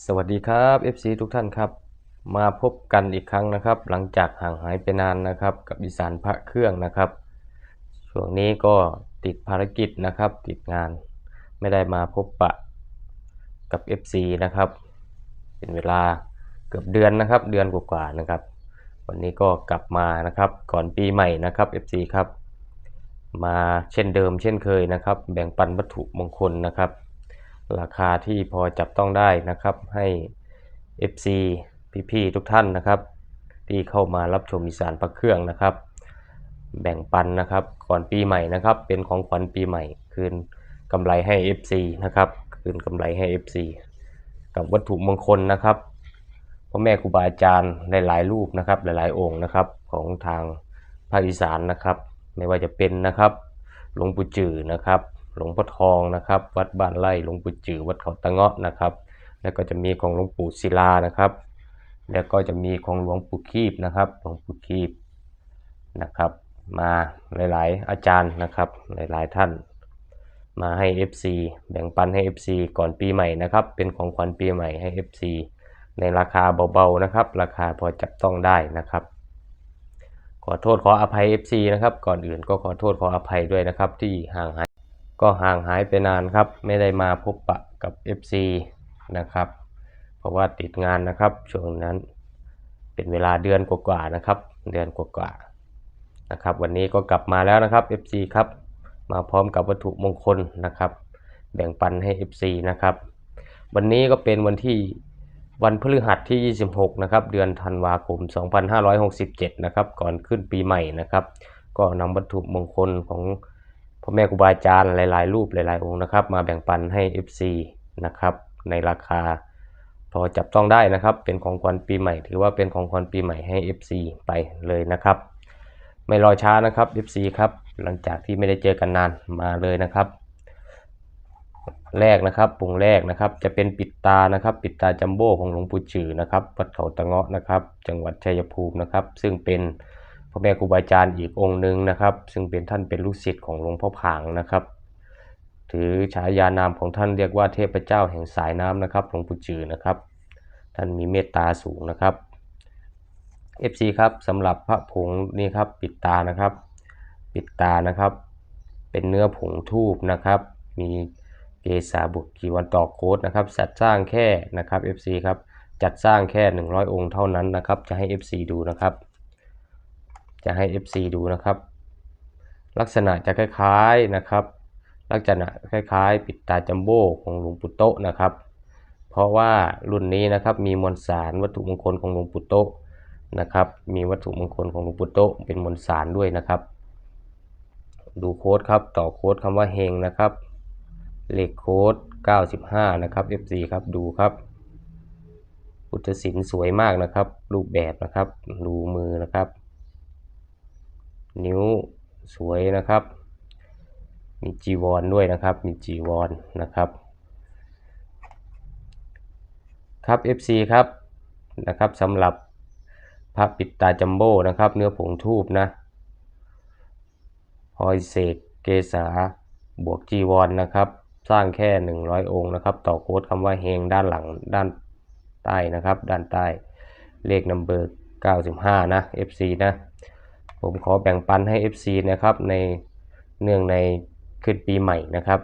สวัสดีครับ FC ทุกท่านครับ มาพบกันอีกครั้งนะครับ หลังจากห่างหายไปนานนะครับ กับอีสานพระเครื่องนะครับ ช่วงนี้ก็ติดภารกิจนะครับ ติดงานไม่ได้มาพบปะกับ FC นะครับ เป็นเวลาเกือบเดือนนะครับ เดือนกว่าๆนะครับ วันนี้ก็กลับมานะครับ ก่อนปีใหม่นะครับ FC ครับ มาเช่นเดิมเช่นเคยนะครับ แบ่งปันวัตถุมงคลนะครับ ราคาที่พอจับต้องได้นะครับ ให้ FC พี่ๆทุกท่านนะครับ ที่เข้ามารับชมอีสานพระเครื่องนะครับ แบ่งปันนะครับก่อนปีใหม่นะครับ เป็นของขวัญปีใหม่ คืนกำไรให้ FC นะครับ คืนกำไรให้ FC กับวัตถุมงคลนะครับพ่อแม่ครูบาอาจารย์หลายๆรูปนะครับ หลายๆองค์นะครับของทางภาคอีสานนะครับ ไม่ว่าจะเป็นนะครับหลวงปู่จือนะครับ หลวงพ่อทองนะครับ วัดบ้านไร่หลวงปู่จือวัดเขาตะเงาะนะครับ แล้วก็จะมีของหลวงปู่ศิลานะครับ แล้วก็จะมีของหลวงปู่คีบนะครับ หลวงปู่คีบนะครับ มาหลาย ๆ อาจารย์นะครับ หลาย ๆ ท่าน มาให้ FC แบ่งปันให้ FC ก่อนปีใหม่นะครับ เป็นของขวัญปีใหม่ให้ FC ในราคาเบา ๆ นะครับ ราคาพอจับต้องได้นะครับขอโทษขออภัย FC นะครับ ก่อนอื่นก็ขอโทษขออภัยด้วยนะครับ ที่ห่างหาย ก็ห่างหายไปนานครับ ไม่ได้มาพบปะกับ FC นะครับ เพราะว่าติดงานนะครับช่วงนั้นเป็นเวลาเดือนกว่าๆนะครับ เดือนกว่าๆนะครับ วันนี้ก็กลับมาแล้วนะครับ FC ครับ มาพร้อมกับวัตถุมงคลนะครับ แบ่งปันให้ FC นะครับ วันนี้ก็เป็นวันที่วันพฤหัสที่ 26 นะครับ เดือนธันวาคม 2567 นะครับ ก่อนขึ้นปีใหม่นะครับ ก็นำวัตถุมงคลของ พ่อแม่ครูบาอาจารย์หลาย ๆ รูปหลาย ๆ องค์นะครับ มาแบ่งปันให้ FC นะครับในราคาพอจับต้องได้นะครับ เป็นของขวัญปีใหม่ ถือว่าเป็นของขวัญปีใหม่ให้ FC ไปเลยนะครับ ไม่รอช้านะครับ FC ครับ หลังจากที่ไม่ได้เจอกันนานมาเลยนะครับ แรกนะครับปุงแรกนะครับ จะเป็นปิดตานะครับ ปิดตาจัมโบ้ของหลวงปู่จือนะครับวัดเขาตะเงาะนะครับ จังหวัดชัยภูมินะครับ ซึ่งเป็น พ่อแม่ครูบาอาจารย์อีกองค์หนึ่งนะครับ ซึ่งเป็นท่านเป็นลูกศิษย์ของหลวงพ่อผางนะครับ ถือฉายานามของท่านเรียกว่าเทพเจ้าแห่งสายน้ำนะครับหลวงปู่จือนะครับ ท่านมีเมตตาสูงนะครับ FC ครับสำหรับพระผงนี่ครับปิดตานะครับ ปิดตานะครับ เป็นเนื้อผงทูบนะครับ มีเกษาบุกกีวันต่อโค้ดนะครับจัดสร้างแค่นะครับ FC ครับจัดสร้างแค่ 100 องค์เท่านั้นนะครับ จะให้ FC ดูนะครับ จะให้ FC ดูนะครับ ลักษณะจะคล้ายๆนะครับ ลักษณะคล้ายๆ ปิดตาจัมโบ้ของหลวงปู่โตะนะครับ เพราะว่ารุ่นนี้นะครับมีมวลสารวัตถุมงคลของหลวงปู่โตะนะครับ มีวัตถุมงคลของหลวงปู่โตะเป็นมวลสารด้วยนะครับ ดูโค้ดครับต่อโค้ดคำว่าเฮงนะครับเลขโค้ด 95 นะครับ FC ครับดูครับพุทธศิลป์สวยมากนะครับ รูปแบบนะครับ ดูมือนะครับ นิ้วสวยนะครับ มีจีวรด้วยนะครับ มีจีวรนะครับ ครับ FC ครับนะครับสำหรับพระปิดตาจัมโบ้นะครับ เนื้อผงทูบนะหอยเสกเกษาบวกจีวรนนะครับ สร้างแค่ 100 องค์นะครับ ต่อโค้ดคำว่าเฮงด้านหลังด้านใต้นะครับ ด้านใต้เลขนัมเบอร์ 95 นะ FC นะ ผมขอแบ่งปันให้ FC นะครับในเนื่องในขึ้นปีใหม่นะครับ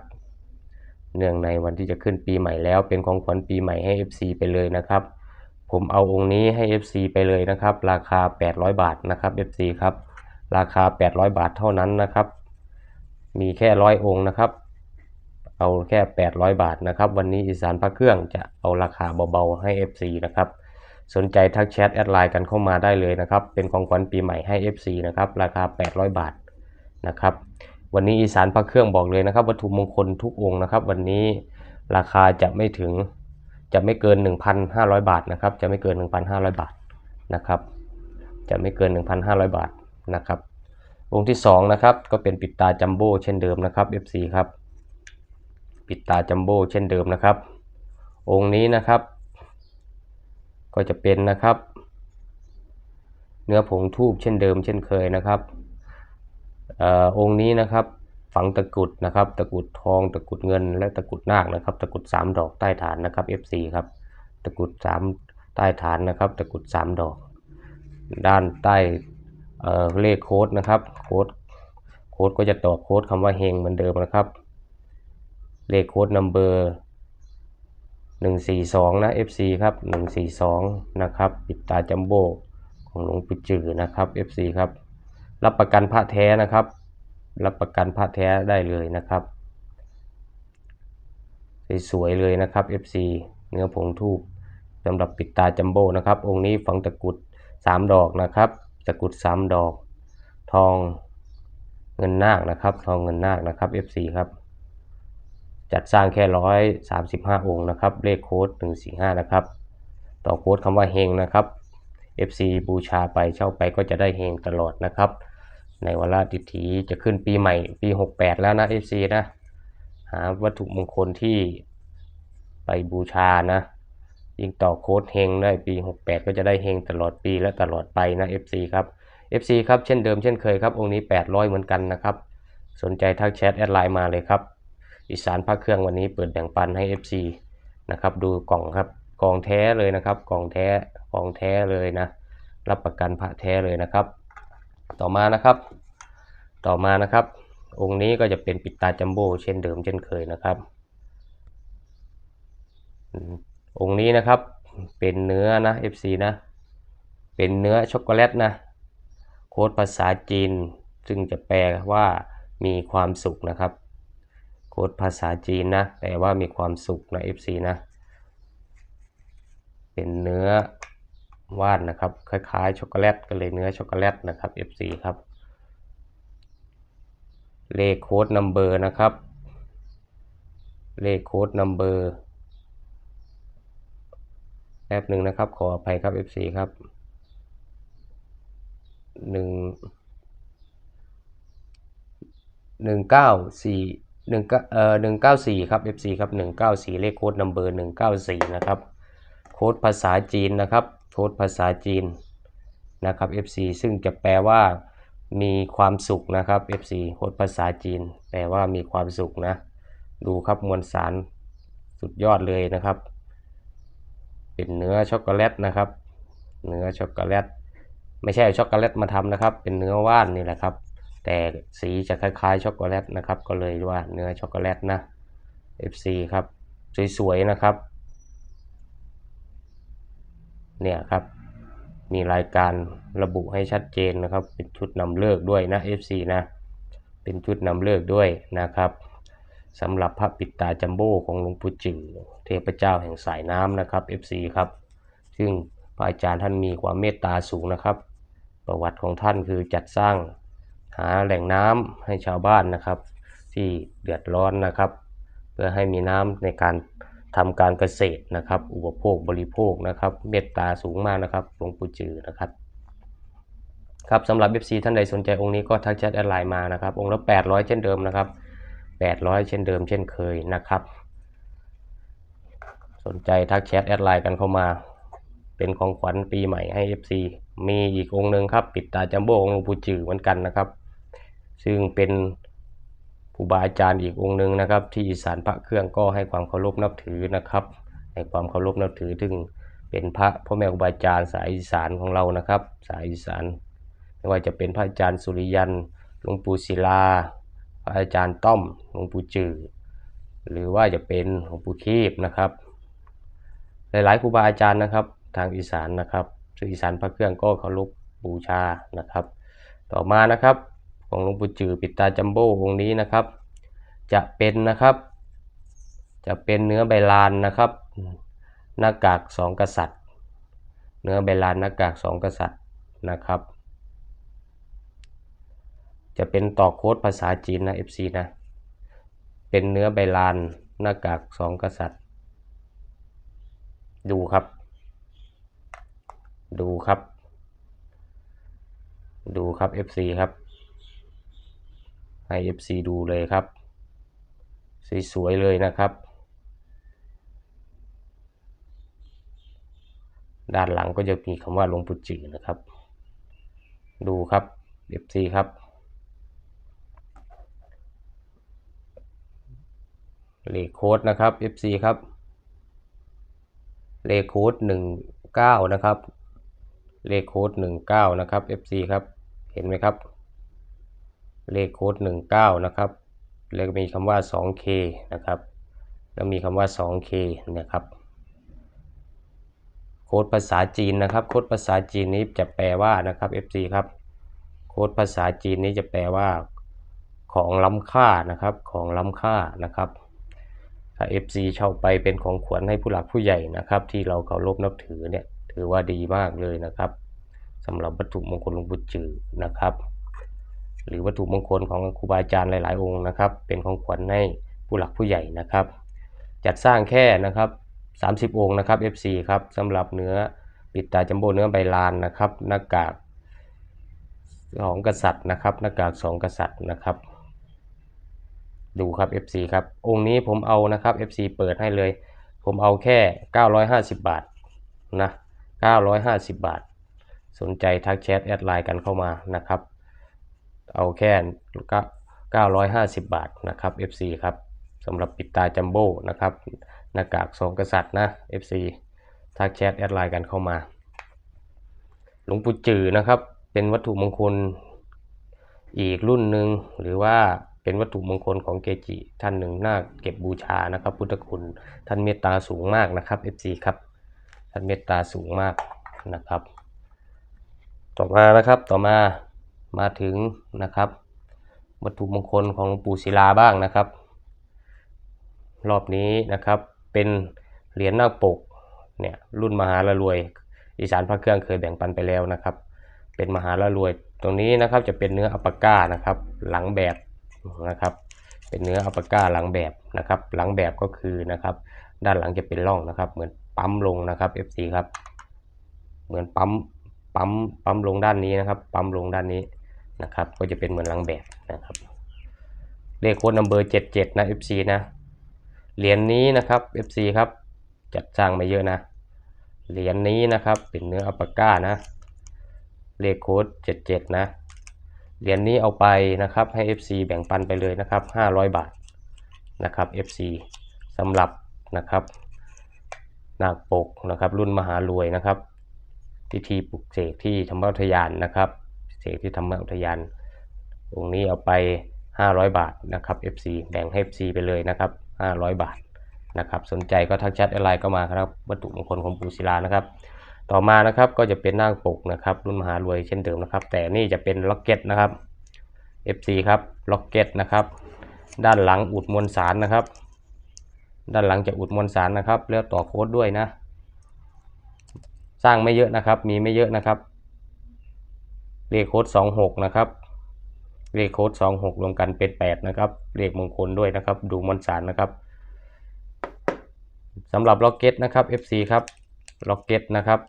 เนื่องในวันที่จะขึ้นปีใหม่แล้วเป็นของขวัญปีใหม่ให้ FC ไปเลยนะครับ ผมเอาองค์นี้ให้ FC ไปเลยนะครับ ราคา 800 บาทนะครับ FC ครับราคา 800 บาทเท่านั้นนะครับ มีแค่ร้อยองค์นะครับ เอาแค่ 800 บาทนะครับ วันนี้อีสานพระเครื่องจะเอาราคาเบาๆให้ FC นะครับ สนใจทักแชทแอดไลน์กันเข้ามาได้เลยนะครับ เป็นของขวัญปีใหม่ให้ FC นะครับ ราคา 800 บาทนะครับ วันนี้อีสานพระเครื่องบอกเลยนะครับ วัตถุมงคลทุกองค์นะครับ วันนี้ราคาจะไม่ถึงจะไม่เกิน 1,500 บาทนะครับ จะไม่เกิน 1,500 บาทนะครับ จะไม่เกิน 1,500 บาทนะครับองค์ที่2นะครับก็เป็นปิดตาจัมโบ้เช่นเดิมนะครับ FC ครับ ปิดตาจัมโบ้เช่นเดิมนะครับ องค์นี้นะครับ ก็จะเป็นนะครับ เนื้อผงทูบเช่นเดิมเช่นเคยนะครับอองค์นี้นะครับฝังตะกุดนะครับ ตะกุดทอง ตะกุดเงิน และตะกุดนาคนะครับ ตะกุดสามดอกใต้ฐานนะครับ FC ครับ ตะกุดสามใต้ฐานนะครับ ตะกุดสามดอก ด้านใต้เเลขโค้ดนะครับ โค้ด โค้ดก็จะต่อโค้ดคำว่าเฮงเหมือนเดิมนะครับ เลขโค้ดนัมเบอร์ หนึ่งสี่สองนะ FC ครับหนึ่งสี่สองนะครับ ปิดตาจัมโบ้ของหลวงปู่จือนะครับ FC ครับ รับประกันพระแท้นะครับ รับประกันพระแท้ได้เลยนะครับ สวยๆเลยนะครับ FC เนื้อผงทูบสำหรับปิดตาจัมโบ้นะครับ องค์นี้ฝังตะกรุด 3 ดอกนะครับ ตะกรุด 3 ดอก ทองเงินนาคนะครับ ทองเงินนาคนะครับ FC ครับ จัดสร้างแค่ร้อยสามสิบห้าองค์นะครับ เลขโค้ดหนึ่งสี่ห้านะครับ ต่อโค้ดคำว่าเฮงนะครับ FC บูชาไปเช่าไปก็จะได้เฮงตลอดนะครับ ในวาระดิถีจะขึ้นปีใหม่ปี 68 แล้วนะ FC นะ หาวัตถุมงคลที่ไปบูชานะ ยิ่งต่อโค้ดเฮงได้ปี 68 ก็จะได้เฮงตลอดปีและตลอดไปนะ FC ครับ FC ครับ เช่นเดิมเช่นเคยครับ องค์นี้ 800 เหมือนกันนะครับ สนใจทักแชทแอดไลน์มาเลยครับ อีสานพระเครื่องวันนี้เปิดแบ่งปันให้ FC นะครับดูกล่องครับกล่องแท้เลยนะครับกล่องแท้กล่องแท้เลยนะ รับประกันพระแท้เลยนะครับ ต่อมานะครับ ต่อมานะครับ องค์นี้ก็จะเป็นปิดตาจัมโบ้เช่นเดิมเช่นเคยนะครับ องค์นี้นะครับเป็นเนื้อนะ FC นะเป็นเนื้อช็อกโกแลตนะโค้ดภาษาจีน ซึ่งจะแปลว่ามีความสุขนะครับ ค้ดภาษาจีนนะแปลว่ามีความสุขนะ FC นะ เป็นเนื้อว่านนะครับ คล้ายๆช็อกโกแลตก็เลยเนื้อช็อกโกแลตนะครับ FC ครับ เลขโค้ดนัมเบอร์นะครับ เลขโค้ดนัมเบอร์แป๊บหนึ่งนะครับ ขออภัยครับ FC ครับหนึ่งหนึ่งเก้าสี่ หนึ่งเอ่อหนึ่งเก้าสี่ครับ FC ครับหนึ่งเก้าสี่เลขโค้ดนัมเบอร์หนึ่งเก้าสี่นะครับโค้ดภาษาจีนนะครับโค้ดภาษาจีนนะครับ FC ซึ่งจะแปลว่ามีความสุขนะครับ FC โค้ดภาษาจีน แปลว่ามีความสุขนะ ดูครับมวลสารสุดยอดเลยนะครับ เป็นเนื้อช็อกโกแลตนะครับ เนื้อช็อกโกแลต ไม่ใช่ช็อกโกแลตมาทำนะครับ เป็นเนื้อว่านนี่แหละครับ แต่สีจะคล้ายๆช็อกโกแลตนะครับ ก็เลยว่าเนื้อช็อกโกแลตนะ FC ครับ สวยๆนะครับ เนี่ยครับ มีรายการระบุให้ชัดเจนนะครับ เป็นชุดนำเลิกด้วยนะ FC นะ เป็นชุดนำเลิกด้วยนะครับสำหรับพระปิดตาจัมโบ้ของหลวงปู่จือเทพเจ้าแห่งสายน้ำนะครับ FC ครับ ซึ่งพระอาจารย์ท่านมีความเมตตาสูงนะครับ ประวัติของท่านคือจัดสร้าง หาแหล่งน้ำให้ชาวบ้านนะครับ ที่เดือดร้อนนะครับ เพื่อให้มีน้ำในการทำการเกษตรนะครับ อุปโภคบริโภคนะครับ เมตตาสูงมากนะครับหลวงปู่จือนะครับครับสำหรับ FC ท่านใดสนใจองค์นี้ก็ทักแชทแอดไลน์มานะครับ องค์ละ 800 เช่นเดิมนะครับ 800 เช่นเดิม เช่นเคยนะครับ สนใจทักแชทแอดไลน์กันเข้ามา เป็นของขวัญปีใหม่ให้ FC มีอีกองค์หนึ่งครับ ปิดตาจัมโบ้ของหลวงปู่จือเหมือนกันนะครับ ซึ่งเป็นครูบาอาจารย์อีกองค์หนึ่งนะครับ ที่อีสานพระเครื่องก็ให้ความเคารพนับถือนะครับให้ความเคารพนับถือถึงเป็นพระพ่อแม่ครูบาอาจารย์สายอีสานของเรานะครับ สายอีสานไม่ว่าจะเป็นพระอาจารย์สุริยันหลวงปู่ศิลา พระอาจารย์ต้อมหลวงปู่จือหรือว่าจะเป็นหลวงปู่คีบนะครับ หลายๆครูบาอาจารย์นะครับ ทางอีสานนะครับซึ่งอีสานพระเครื่องก็เคารพบูชานะครับ ต่อมานะครับ ของหลวงปู่จือปิดตาจัมโบ้องค์นี้นะครับ จะเป็นนะครับ จะเป็นเนื้อใบลานนะครับ หน้ากากสองกษัตริย์ เนื้อใบลานหน้ากากสองกษัตริย์นะครับ จะเป็นต่อโค้ดภาษาจีนนะ FC นะ เป็นเนื้อใบลานหน้ากากสองกษัตริย์ ดูครับ ดูครับ ดูครับ FC ครับ ให้ FC ดูเลยครับ สวยๆเลยนะครับ ด้านหลังก็จะมีคำว่าหลวงปู่จือนะครับ ดูครับ FC ครับ เลขโค้ดนะครับ FC ครับ เลขโค้ดหนึ่งเก้านะครับ เลขโค้ดหนึ่งเก้านะครับ FC ครับ เห็นไหมครับ เลขโค้ดหนึ่งเก้านะครับ แล้วก็มีคำว่า 2K นะครับ แล้วมีคำว่า 2K เนี่ยครับ โค้ดภาษาจีนนะครับ โค้ดภาษาจีนนี้จะแปลว่านะครับ FC ครับ โค้ดภาษาจีนนี้จะแปลว่า ของล้ำค่านะครับ ของล้ำค่านะครับถ้า FC เช่าไปเป็นของขวัญให้ผู้หลักผู้ใหญ่นะครับ ที่เราเคารพนับถือเนี่ย ถือว่าดีมากเลยนะครับสำหรับวัตถุมงคลหลวงปู่จือนะครับ หรือวัตถุมงคลของครูบาอาจารย์หลาย ๆ องค์นะครับ เป็นของขวัญให้ผู้หลักผู้ใหญ่นะครับ จัดสร้างแค่นะครับ30 องค์นะครับ FC ครับสำหรับเนื้อปิดตาจัมโบ้เนื้อใบลานนะครับหน้ากากสองกษัตริย์นะครับหน้ากากสองกษัตริย์นะครับ ดูครับ FC ครับองค์นี้ผมเอานะครับ FC เปิดให้เลย ผมเอาแค่ 950 บาทนะ950 บาท สนใจทักแชทแอดไลน์กันเข้ามานะครับ เอาแค่950 บาทนะครับ FC ครับสำหรับปิดตาจัมโบ้นะครับหน้ากากสองกษัตริย์นะ FC ทักแชทแอดไลน์กันเข้ามา หลวงปู่จือนะครับ เป็นวัตถุมงคลอีกรุ่นหนึ่งหรือว่าเป็นวัตถุมงคลของเกจิ ท่านหนึ่งน่าเก็บบูชานะครับ พุทธคุณท่านเมตตาสูงมากนะครับ FC ครับท่านเมตตาสูงมากนะครับ ต่อมานะครับต่อมา มาถึงนะครับ วัตถุมงคลของหลวงปู่ศิลาบ้างนะครับ รอบนี้นะครับเป็นเหรียญนาคปกเนี่ยรุ่นมหาละรวย อีสานพระเครื่องเคยแบ่งปันไปแล้วนะครับ เป็นมหาละรวย ตรงนี้นะครับจะเป็นเนื้ออัปปาก้านะครับ หลังแบบนะครับ เป็นเนื้ออัปปาก้าหลังแบบนะครับ หลังแบบก็คือนะครับ ด้านหลังจะเป็นร่องนะครับ เหมือนปั๊มลงนะครับ FC ครับ เหมือนปั๊มปั๊มปั๊มลงด้านนี้นะครับ ปั๊มลงด้านนี้ นะครับ ก็จะเป็นเหมือนหลังแบบนะครับ เลขโค้ดนัมเบอร์เจ็ดเจ็ดนะ FC นะ เหรียญนี้นะครับ FC ครับ จัดสร้างมาเยอะนะ เหรียญนี้นะครับเป็นเนื้ออัปปาก้านะ เลขโค้ด77 นะ เหรียญนี้เอาไปนะครับให้ FC แบ่งปันไปเลยนะครับ 500 บาทนะครับ FC สำหรับนะครับนาคปกนะครับรุ่นมหารวยนะครับ พิธีปลุกเสกที่ธรรมอุทยานนะครับ เสกที่ธรรมอุทยานองค์นี้เอาไป 500 บาทนะครับ FC แบ่งให้ FC ไปเลยนะครับ 500 บาทนะครับ สนใจก็ทักแชทอะไรก็มาครับวัตถุมงคลของปู่ศิลานะครับ ต่อมานะครับก็จะเป็นนาปกนะครับ รุ่นมหารวยเช่นเดิมนะครับ แต่นี่จะเป็นล็อกเก็ตนะครับ FC ครับล็อกเก็ตนะครับ ด้านหลังอุดมวลสารนะครับ ด้านหลังจะอุดมวลสารนะครับ แล้วต่อโค้ดด้วยนะ สร้างไม่เยอะนะครับ มีไม่เยอะนะครับ เลขโค้ด26 นะครับ เลขโค้ด26 รวมกันเป็น 8 นะครับ เลขมงคลด้วยนะครับ ดูมวลสารนะครับสำหรับล็อกเก็ตนะครับ FC ครับ ล็อกเก็ตนะครับ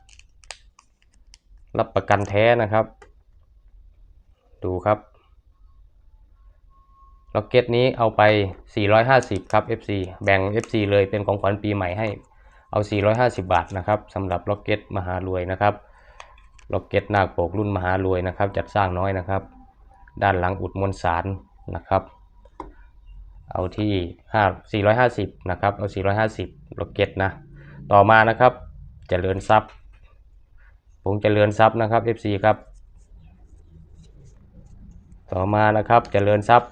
รับประกันแท้นะครับ ดูครับล็อกเก็ตนี้เอาไป 450 ครับ FC แบ่ง FC เลยเป็นของขวัญปีใหม่ให้ เอา 450 บาทนะครับสำหรับล็อกเก็ตมหารวยนะครับ ล็อกเก็ตนาคปกรุ่นมหารวยนะครับ จัดสร้างน้อยนะครับ ด้านหลังอุดมวลสารนะครับ เอาที่5 450นะครับเอา 450ล็อกเก็ตนะต่อมานะครับเจริญทรัพย์ผมเจริญทรัพย์นะครับ FC ครับ ต่อมานะครับเจริญทรัพย์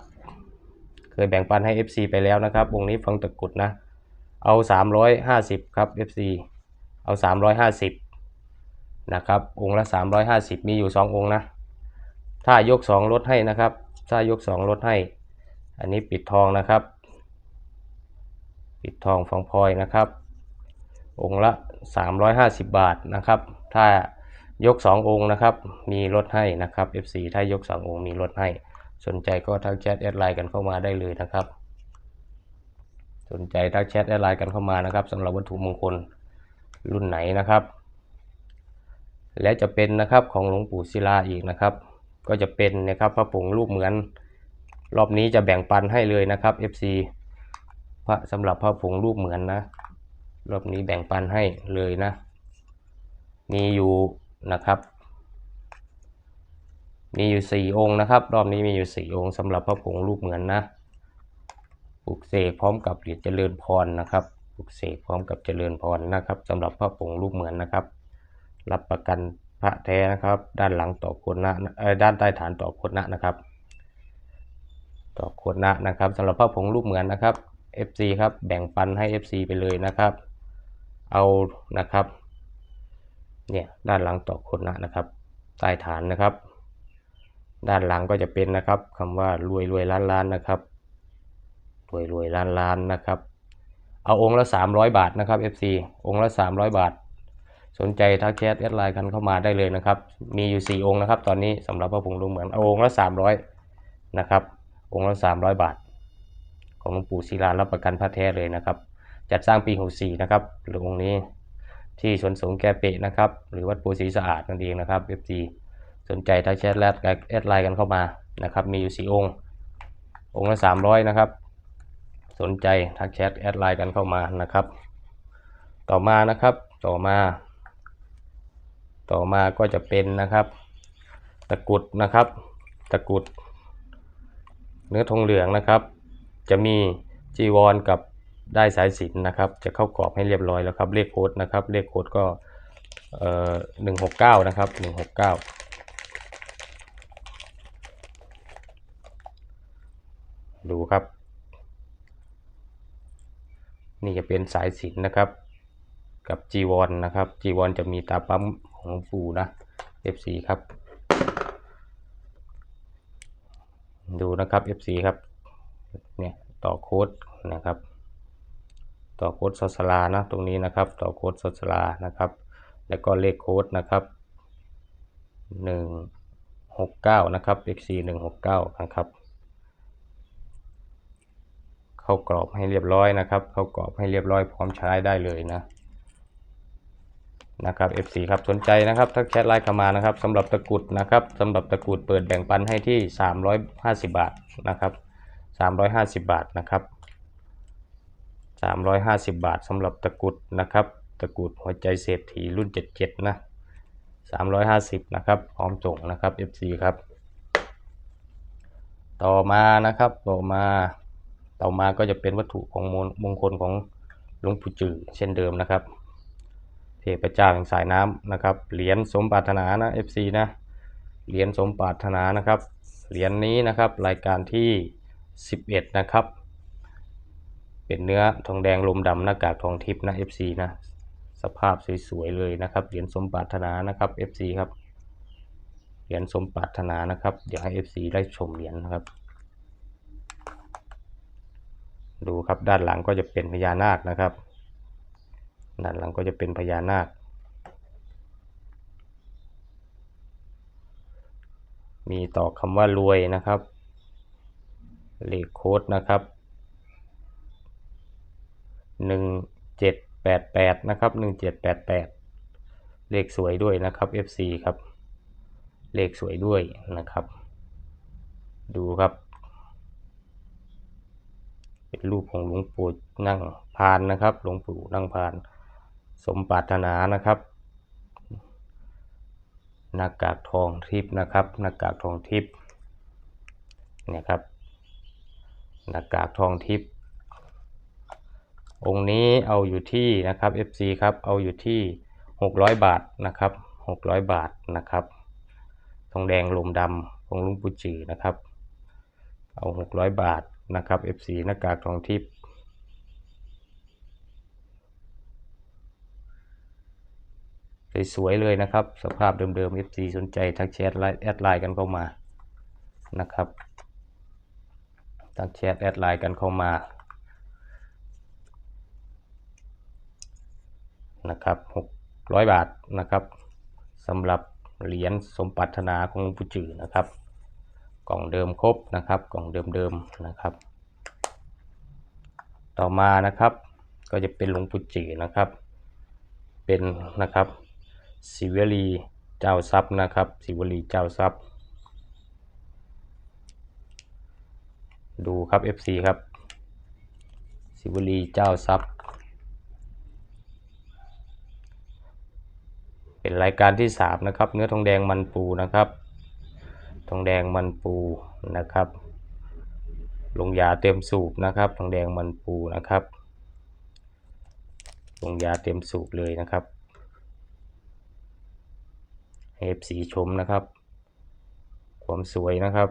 เคยแบ่งปันให้ FC ไปแล้วนะครับ วงนี้ฟังตะกรุดนะ เอา 350 ครับ FC เอา 350 นะครับ องค์ละ 350 มีอยู่ 2 องค์นะ ถ้ายก 2 ลดให้นะครับ ถ้ายก 2 ลดให้ อันนี้ปิดทองนะครับ ปิดทองฟองพลอยนะครับ องค์ละ 350 บาทนะครับ ถ้ายก 2 องค์นะครับ มีลดให้นะครับ FC ถ้ายก 2 องค์มีลดให้ สนใจก็ทักแชทแอดไลน์กันเข้ามาได้เลยนะครับ สนใจทักแชทแอดไลน์กันเข้ามานะครับสำหรับวัตถุมงคลรุ่นไหนนะครับ และจะเป็นนะครับของหลวงปู่ศิลาอีกนะครับ ก็จะเป็นนะครับพระผงรูปเหมือน รอบนี้จะแบ่งปันให้เลยนะครับ FC พระสำหรับพระผงรูปเหมือนนะ รอบนี้แบ่งปันให้เลยนะ มีอยู่นะครับมีอยู่สี่องค์นะครับ รอบนี้มีอยู่สี่องค์สำหรับพระผงรูปเหมือนนะปลุกเสกพร้อมกับเหรียญเจริญพรนะครับปลุกเสกพร้อมกับเจริญพรนะครับสำหรับพระผงรูปเหมือนนะครับ รับประกันพระแท้นะครับ ด้านหลังต่อโคนนะด้านใต้ฐานต่อโคนนะนะครับ ต่อโคนนะนะครับสำหรับพระผงรูปเหมือนนะครับ FC ครับแบ่งปันให้ FC ไปเลยนะครับ เอานะครับเนี่ยด้านหลังต่อโคนนะนะครับ ใต้ฐานนะครับ ด้านหลังก็จะเป็นนะครับคำว่ารวยรวยล้านล้านนะครับรวยรวยล้านล้านนะครับ เอาองค์ละ 300 บาทนะครับ FC องค์ละ 300 บาท สนใจทักแชทแอดไลน์กันเข้ามาได้เลยนะครับ มีอยู่ 4 องค์นะครับ ตอนนี้สำหรับพระผงรูปเหมือนเอาองค์ละ 300 นะครับ องค์ละ 300 บาท ของหลวงปู่ศิลารับประกันพระแท้เลยนะครับ จัดสร้างปี 64 นะครับ หรือองค์นี้ที่สวนสงแกเปะนะครับ หรือวัดปูศรีสะอาดนั่นเองนะครับ FG สนใจทักแชทแลดแอดไลน์กันเข้ามานะครับ มีอยู่ 4 องค์ องค์ละ 300 นะครับ สนใจทักแชทแอดไลน์กันเข้ามานะครับ ต่อมานะครับ ต่อมา ต่อมาก็จะเป็นนะครับ ตะกุดนะครับ ตะกุด เนื้อทองเหลืองนะครับ จะมีจีวรกับได้สายสิญจนนะครับ จะเข้ากรอบให้เรียบร้อยแล้วครับเลขโค้ดนะครับเลขโค้ดก็เอ่อหนึ่งหกเก้านะครับหนึ่งหกเก้าดูครับ นี่จะเป็นสายสิญจนนะครับ กับจีวรนะครับจีวรจะมีตาปั๊ม หลวงปู่นะ F4 ครับ ดูนะครับ FC ครับ เนี่ยต่อโค้ดนะครับ ต่อโค้ดสสลานะตรงนี้นะครับ ต่อโค้ดสสลานะครับ แล้วก็เลขโค้ดนะครับหนึ่งหกเก้านะครับ FC หนึ่งหกเก้านะครับเข้ากรอบให้เรียบร้อยนะครับ เข้ากรอบให้เรียบร้อยพร้อมใช้ได้เลยนะ นะครับ F4 ครับสนใจนะครับทักแชทไลน์เข้ามานะครับสำหรับตะกรุดนะครับสำหรับตะกรุดเปิดแบ่งปันให้ที่ 350 บาทนะครับ350 บาทนะครับ350 บาทสำหรับตะกรุดนะครับ ตะกรุดหัวใจเศรษฐีรุ่น 77 นะ 350 นะครับพร้อมส่งนะครับ F4 ครับ ต่อมานะครับต่อมาต่อมาก็จะเป็นวัตถุของมงคลของหลวงปู่จือเช่นเดิมนะครับ พเจ้าแห่งสายน้ำนะครับ เหรียญสมปรารถนานะ FC นะ เหรียญสมปรารถนานะครับ เหรียญนี้นะครับรายการที่ 11 นะครับ เป็นเนื้อทองแดงลมดำหน้ากากทองทิพย์นะ FC นะ สภาพสวยๆเลยนะครับ เหรียญสมปรารถนานะครับ FC ครับ เหรียญสมปรารถนานะครับ เดี๋ยวให้ FC ได้ชมเหรียญนะครับ ดูครับด้านหลังก็จะเป็นพญานาคนะครับ ด้านหลังก็จะเป็นพญานาค มีต่อคำว่ารวยนะครับเลขโค้ดนะครับหนึ่งเจ็ดแปดแปดนะครับหนึ่งเจ็ดแปดแปดเลขสวยด้วยนะครับ FC ครับ เลขสวยด้วยนะครับ ดูครับ เป็นรูปของหลวงปู่นั่งพานนะครับ หลวงปู่นั่งพาน สมปรารถนานะครับหน้ากากทองทิพย์นะครับหน้ากากทองทิพย์เนี่ยครับหน้ากากทองทิพย์องค์นี้เอาอยู่ที่นะครับ FC ครับเอาอยู่ที่ 600 บาทนะครับ 600 บาทนะครับ ทองแดงลมดำของลุงปุจือนะครับ เอา 600 บาทนะครับ FC หน้ากากทองทิพย์ สวยๆเลยนะครับ สภาพเดิมๆ FC สนใจทักแชทไลน์แอดไลน์กันเข้ามานะครับทักแชทแอดไลน์กันเข้ามานะครับ600 บาทนะครับสำหรับเหรียญสมปรารถนาของหลวงปู่จือนะครับ กล่องเดิมครบนะครับ กล่องเดิมๆนะครับ ต่อมานะครับ ก็จะเป็นหลวงปู่จือนะครับ เป็นนะครับ ศิวลีเจ้าทรัพย์นะครับศิวลีเจ้าทรัพย์ ดูครับ FC ครับศิวลีเจ้าทรัพย์ เป็นรายการที่สามนะครับ เนื้อทองแดงมันปูนะครับทองแดงมันปูนะครับลงยาเต็มสูบนะครับทองแดงมันปูนะครับลงยาเต็มสูบเลยนะครับ ให้ FC ชมนะครับ ความสวยนะครับ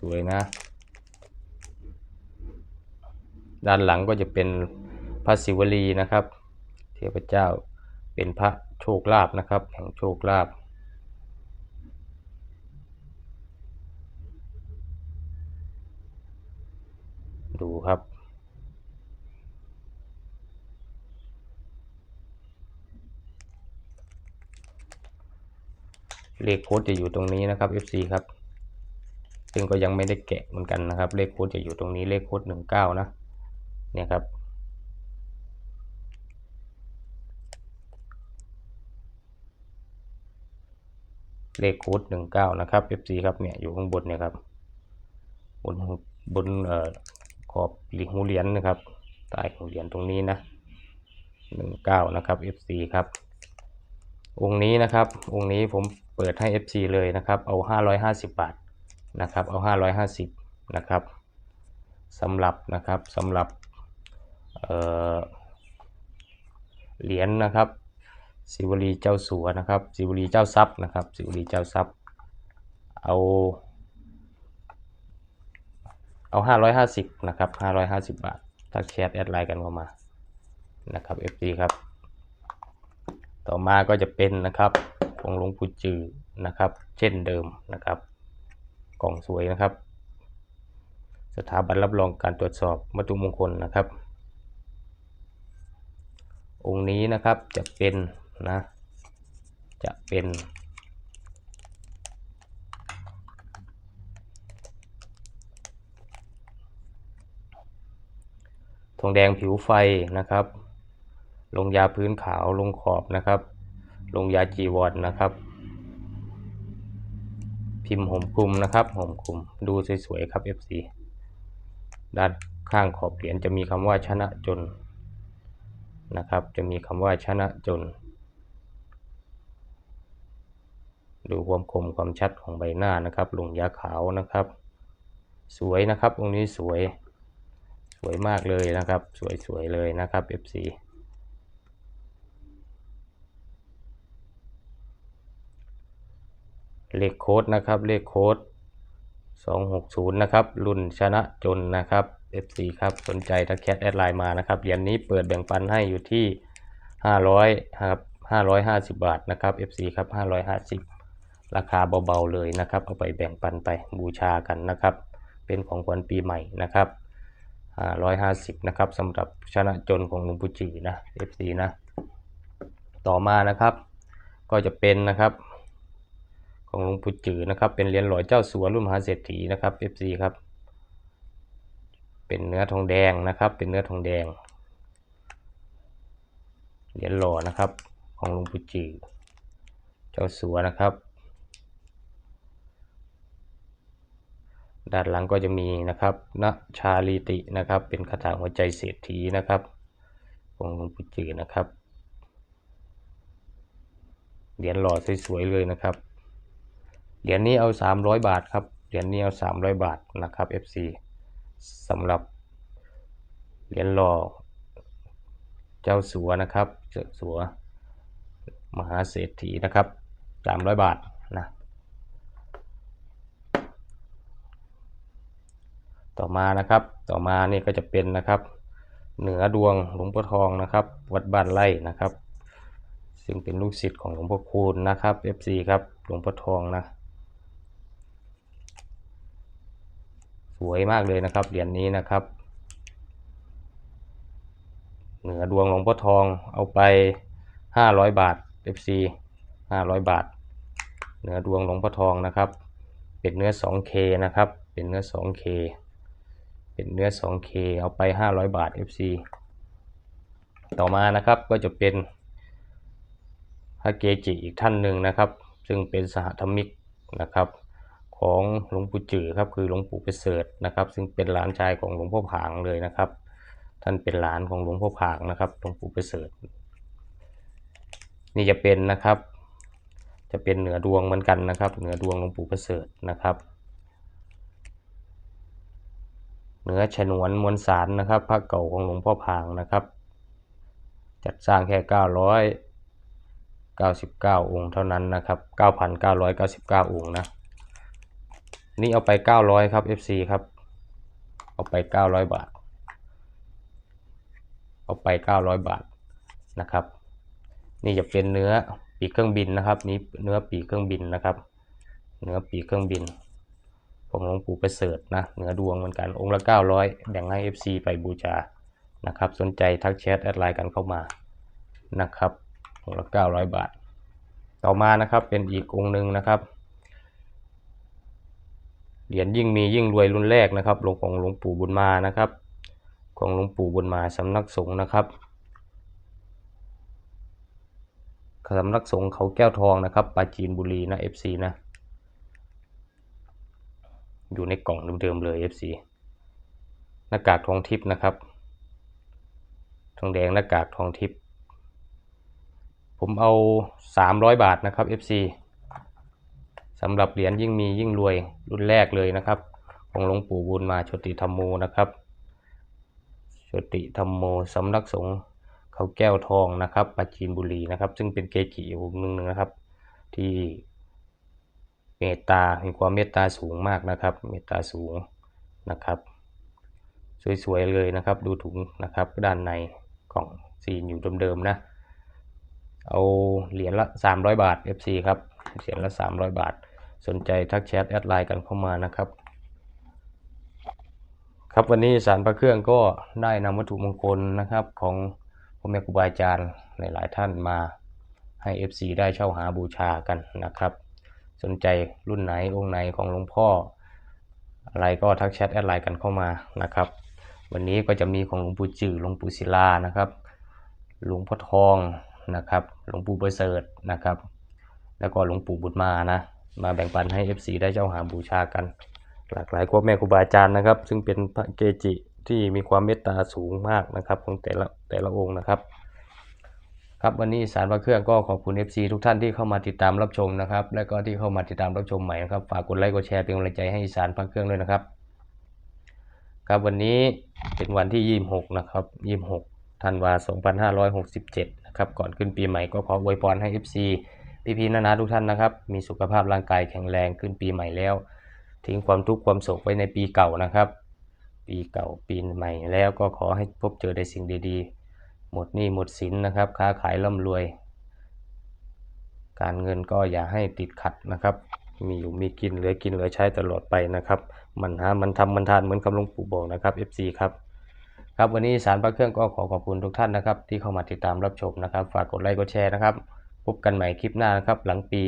สวยๆนะ ด้านหลังก็จะเป็นพระศิวลีนะครับ เทพเจ้าเป็นพระโชคลาภนะครับ แห่งโชคลาภดูครับ เลขโค้ดจะอยู่ตรงนี้นะครับ FC ครับ ซึ่งก็ยังไม่ได้แกะเหมือนกันนะครับ เลขโค้ดจะอยู่ตรงนี้เลขโค้ดหนึ่งเก้านะ เนี่ยครับ เลขโค้ดหนึ่งเก้านะครับ FC ครับเนี่ยอยู่ข้างบนเนี่ยครับ บนบนเอ่อขอบหลีหูเหรียญนะครับใต้หูเหรียญตรงนี้นะหนึ่งเก้านะครับ FC ครับองค์นี้นะครับ องค์นี้ผม เปิดให้ FC เลยนะครับ เอา 550 บาทนะครับ เอา 550 นะครับสำหรับนะครับสำหรับเหรียญนะครับสิวลีเจ้าสัวนะครับสิวลีเจ้าทรัพย์นะครับสิวลีเจ้าทรัพย์ เอา เอา 550 นะครับ 550 บาททักแชทแอดไลน์กันเข้ามานะครับ FD ครับ ต่อมาก็จะเป็นนะครับ ของหลวงปู่จือนะครับ เช่นเดิมนะครับ กล่องสวยนะครับ สถาบันรับรองการตรวจสอบวัตถุมงคลนะครับ องค์นี้นะครับจะเป็นนะจะเป็นทองแดงผิวไฟนะครับ ลงยาพื้นขาวลงขอบนะครับ ลงยาจีวรนนะครับ พิมพ์ห่มคลุมนะครับห่มคลุมดูสวยๆครับ FC ด้านข้างขอบเหรียญจะมีคำว่าชนะจนนะครับ จะมีคำว่าชนะจน ดูความคมความชัดของใบหน้านะครับลงยาขาวนะครับ สวยนะครับองค์นี้สวย สวยมากเลยนะครับ สวยๆเลยนะครับ FC เลขโค้ดนะครับเลขโค้ด260 นะครับ รุ่นชนะจนนะครับ FC ครับสนใจทักแคทแอดไลน์มานะครับเหรียญนี้เปิดแบ่งปันให้อยู่ที่ 500ครับ550 บาทนะครับ FC ครับ 550 ราคาเบาๆเลยนะครับ เอาไปแบ่งปันไปบูชากันนะครับ เป็นของขวัญปีใหม่นะครับ550 นะครับสำหรับชนะจนของลวงปู่จีนะ FC นะ ต่อมานะครับ ก็จะเป็นนะครับ ของหลวงปู่จือนะครับ เป็นเหรียญหล่อเจ้าสัวรุ่นมหาเศรษฐีนะครับ FC ครับ เป็นเนื้อทองแดงนะครับ เป็นเนื้อทองแดง เหรียญหล่อนะครับ ของหลวงปู่จือเจ้าสัวนะครับ ด้านหลังก็จะมีนะครับณชาลีตินะครับ เป็นคาถาหัวใจเศรษฐีนะครับ ของหลวงปู่จือนะครับเหรียญหล่อสวยๆเลยนะครับ เหรียญนี้เอา 300 บาทครับ เหรียญนี้เอา 300 บาทนะครับ FC สำหรับเหรียญหล่อเจ้าสัวนะครับเจ้าสัว มหาเศรษฐีนะครับ 300 บาทนะต่อมานะครับ ต่อมานี่ก็จะเป็นนะครับ เหนือดวงหลวงพ่อทองนะครับ วัดบ้านไร่นะครับ ซึ่งเป็นลูกศิษย์ของหลวงพ่อคูณนะครับ FC ครับหลวงพ่อทองนะ สวยมากเลยนะครับเหรียญนี้นะครับ เหนือดวงหลวงพ่อทองเอาไป 500 บาท FC 500 บาท เหนือดวงหลวงพ่อทองนะครับ เป็นเนื้อ 2K นะครับ เป็นเนื้อ 2K เป็นเนื้อ 2K เอาไป 500 บาท FC ต่อมานะครับก็จะเป็นพระเกจิอีกท่านหนึ่งนะครับ ซึ่งเป็นสหธรรมิกนะครับ ของหลวงปู่จือครับคือหลวงปู่ประเสริฐนะครับ ซึ่งเป็นหลานชายของหลวงพ่อผางเลยนะครับ ท่านเป็นหลานของหลวงพ่อผางนะครับหลวงปู่ประเสริฐ นี่จะเป็นนะครับ จะเป็นเหนือดวงเหมือนกันนะครับ เหนือดวงหลวงปู่ประเสริฐนะครับเหนือฉนวนมวลสารนะครับพระเก่าของหลวงพ่อผางนะครับ จัดสร้างแค่ 999 องค์เท่านั้นนะครับ 9,999 องค์นะ นี่เอาไป 900 ครับ FC ครับ เอาไป 900 บาท เอาไป 900 บาทนะครับ นี่จะเป็นเนื้อปีกเครื่องบินนะครับนี่เนื้อปีกเครื่องบินนะครับ เนื้อปีกเครื่องบินของหลวงปู่ประเสริฐนะเนื้อดวงเหมือนกันองค์ละ 900 แบ่งให้ FC ไปบูชานะครับ สนใจทักแชทแอดไลน์กันเข้ามานะครับองค์ละ 900 บาท ต่อมานะครับเป็นอีกองค์หนึ่งนะครับ เหรียญยิ่งมียิ่งรวยรุ่นแรกนะครับหลวงของหลวงปู่บุญมานะครับ ของหลวงปู่บุญมาสำนักสงฆ์นะครับสำนักสงฆ์เขาแก้วทองนะครับปราจีนบุรีนะ FC นะ อยู่ในกล่องเดิมๆเลย FC หน้ากากทองทิพย์นะครับ ทองแดงหน้ากากทองทิพย์ผมเอา 300 บาทนะครับ FC สำหรับเหรียญยิ่งมียิ่งรวยรุ่นแรกเลยนะครับ ของหลวงปู่บุญมาชติธรรมโมนะครับชติธรรมโมสำนักสงฆ์เขาแก้วทองนะครับปราจีนบุรีนะครับ ซึ่งเป็นเกจิองค์หนึ่งนะครับ ที่เมตตา มีความเมตตาสูงมากนะครับ เมตตาสูงนะครับ สวยๆเลยนะครับ ดูถุงนะครับ ด้านในกล่องซีนอยู่เดิมๆนะ เอาเหรียญละ 300 บาท FC ครับ เหรียญละ 300 บาท สนใจทักแชทแอดไลน์กันเข้ามานะครับ ครับวันนี้สารพระเครื่องก็ได้นำวัตถุมงคลนะครับของพ่อแม่ครูบาอาจารย์หลายๆท่านมาให้ FC ได้เช่าหาบูชากันนะครับ สนใจรุ่นไหนองค์ไหนของหลวงพ่อ อะไรก็ทักแชทแอดไลน์กันเข้ามานะครับ วันนี้ก็จะมีของหลวงปู่จือหลวงปู่ศิลานะครับหลวงพ่อทองนะครับ หลวงปู่ประเสริฐนะครับ แล้วก็หลวงปู่บุตรมานะ มาแบ่งปันให้ FC ได้เจ้าหาบูชากัน หลากหลายครูแม่ครูบาอาจารย์นะครับ ซึ่งเป็นพระเกจิที่มีความเมตตาสูงมากนะครับของแต่ละแต่ละองค์นะครับ ครับวันนี้สารพระเครื่องก็ขอบคุณ FC ทุกท่านที่เข้ามาติดตามรับชมนะครับ และก็ที่เข้ามาติดตามรับชมใหม่นะครับฝากกดไลค์กดแชร์เป็นกำลังใจให้สารพระเครื่องด้วยนะครับ ครับวันนี้เป็นวันที่ 26 นะครับ 26ธันวา2567 นะครับก่อนขึ้นปีใหม่ก็ขออวยพรให้ FC พี่ๆนานาทุกท่านนะครับ มีสุขภาพร่างกายแข็งแรงขึ้นปีใหม่แล้ว ทิ้งความทุกข์ความโศกไว้ในปีเก่านะครับ ปีเก่าปีใหม่แล้วก็ขอให้พบเจอในสิ่งดีๆ หมดหนี้หมดสินนะครับ ค้าขายร่ำรวย การเงินก็อย่าให้ติดขัดนะครับ มีอยู่มีกินเหลือกินเหลือใช้ตลอดไปนะครับ มันหามันทำมันทานเหมือนคำหลวงปู่บอกนะครับ FC ครับครับวันนี้สารพระเครื่องก็ขอขอบคุณทุกท่านนะครับ ที่เข้ามาติดตามรับชมนะครับ ฝากกดไลค์กดแชร์นะครับ พบกันใหม่คลิปหน้านะครับหลังปี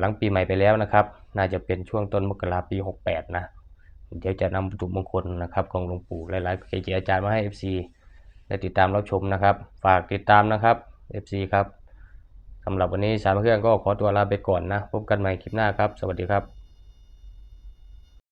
หลังปีใหม่ไปแล้วนะครับ น่าจะเป็นช่วงต้นมกราปี 68 นะ เดี๋ยวจะนำวัตถุมงคลนะครับของหลวงปู่หลายๆเกจิอาจารย์มาให้ FC ได้ติดตามรับชมนะครับ ฝากติดตามนะครับ FC ครับสำหรับวันนี้สารเครื่องก็ขอตัวลาไปก่อนนะ พบกันใหม่คลิปหน้าครับ สวัสดีครับ